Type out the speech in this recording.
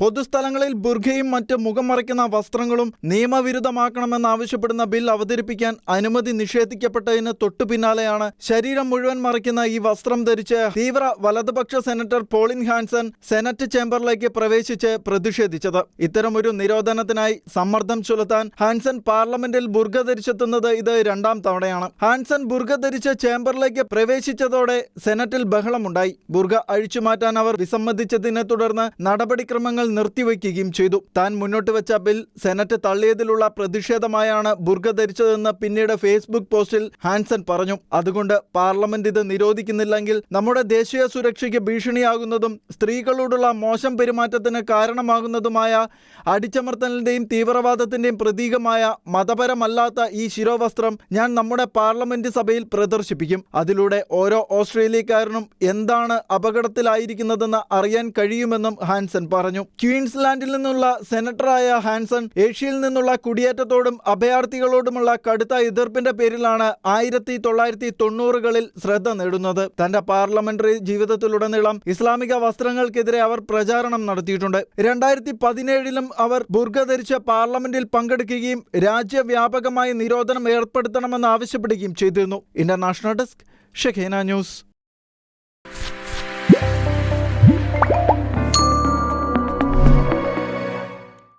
പൊതുസ്ഥലങ്ങളിൽ ബുർഖയും മറ്റ് മുഖം മറയ്ക്കുന്ന വസ്ത്രങ്ങളും നിയമവിരുദ്ധമാക്കണമെന്നാവശ്യപ്പെടുന്ന ബിൽ അവതരിപ്പിക്കാൻ അനുമതി നിഷേധിക്കപ്പെട്ടതിന് തൊട്ടു പിന്നാലെയാണ് ശരീരം മുഴുവൻ മറയ്ക്കുന്ന ഈ വസ്ത്രം ധരിച്ച് തീവ്ര വലതുപക്ഷ സെനറ്റർ പോളിൻ ഹാൻസൺ സെനറ്റ് ചേംബറിലേക്ക് പ്രവേശിച്ച് പ്രതിഷേധിച്ചത്. ഇത്തരമൊരു നിരോധനത്തിനായി സമ്മർദ്ദം ചെലുത്താൻ ഹാൻസൺ പാർലമെന്റിൽ ബുർഖ ധരിച്ചെത്തുന്നത് ഇത് രണ്ടാം തവണയാണ്. ഹാൻസൺ ബുർഖ ധരിച്ച് ചേംബറിലേക്ക് പ്രവേശിച്ചതോടെ സെനറ്റിൽ ബഹളമുണ്ടായി. ബുർഖ അഴിച്ചുമാറ്റാൻ അവർ വിസമ്മതിച്ചതിനെ തുടർന്ന് നടപടിക്രമങ്ങൾ നിർത്തിവെക്കുകയും ചെയ്തു. താൻ മുന്നോട്ട് വെച്ച ബിൽ സെനറ്റ് തള്ളിയതിലുള്ള പ്രതിഷേധമായാണ് ബുർഗ ധരിച്ചതെന്ന് പിന്നീട് ഫേസ്ബുക്ക് പോസ്റ്റിൽ ഹാൻസൺ പറഞ്ഞു. അതുകൊണ്ട് പാർലമെന്റ് ഇത് നിരോധിക്കുന്നില്ലെങ്കിൽ നമ്മുടെ ദേശീയ സുരക്ഷയ്ക്ക് ഭീഷണിയാകുന്നതും സ്ത്രീകളോടുള്ള മോശം പെരുമാറ്റത്തിന് കാരണമാകുന്നതുമായ അടിച്ചമർത്തലിന്റെയും തീവ്രവാദത്തിന്റെയും പ്രതീകമായ മതപരമല്ലാത്ത ഈ ശിരോവസ്ത്രം ഞാൻ നമ്മുടെ പാർലമെന്റ് സഭയിൽ പ്രദർശിപ്പിക്കും. അതിലൂടെ ഓരോ ഓസ്ട്രേലിയക്കാരനും എന്താണ് അപകടത്തിലായിരിക്കുന്നതെന്ന് അറിയാൻ കഴിയുമെന്നും ഹാൻസൺ പറഞ്ഞു. ക്വീൻസ്ലാൻഡിൽ നിന്നുള്ള സെനറ്ററായ ഹാൻസൺ ഏഷ്യയിൽ നിന്നുള്ള കുടിയേറ്റത്തോടും അഭയാർത്ഥികളോടുമുള്ള കടുത്ത എതിർപ്പിന്റെ പേരിലാണ് ആയിരത്തി തൊള്ളായിരത്തി തൊണ്ണൂറുകളിൽ ശ്രദ്ധ നേടുന്നത്. തന്റെ പാർലമെന്ററി ജീവിതത്തിലുടനീളം ഇസ്ലാമിക വസ്ത്രങ്ങൾക്കെതിരെ അവർ പ്രചാരണം നടത്തിയിട്ടുണ്ട്. രണ്ടായിരത്തി പതിനേഴിലും അവർ ബുർഗ ധരിച്ച് പാർലമെന്റിൽ പങ്കെടുക്കുകയും രാജ്യവ്യാപകമായി നിരോധനം ഏർപ്പെടുത്തണമെന്ന് ആവശ്യപ്പെടുകയും ചെയ്തിരുന്നു. ഇന്റർനാഷണൽ ഡെസ്ക് ഷെഖേന ന്യൂസ്.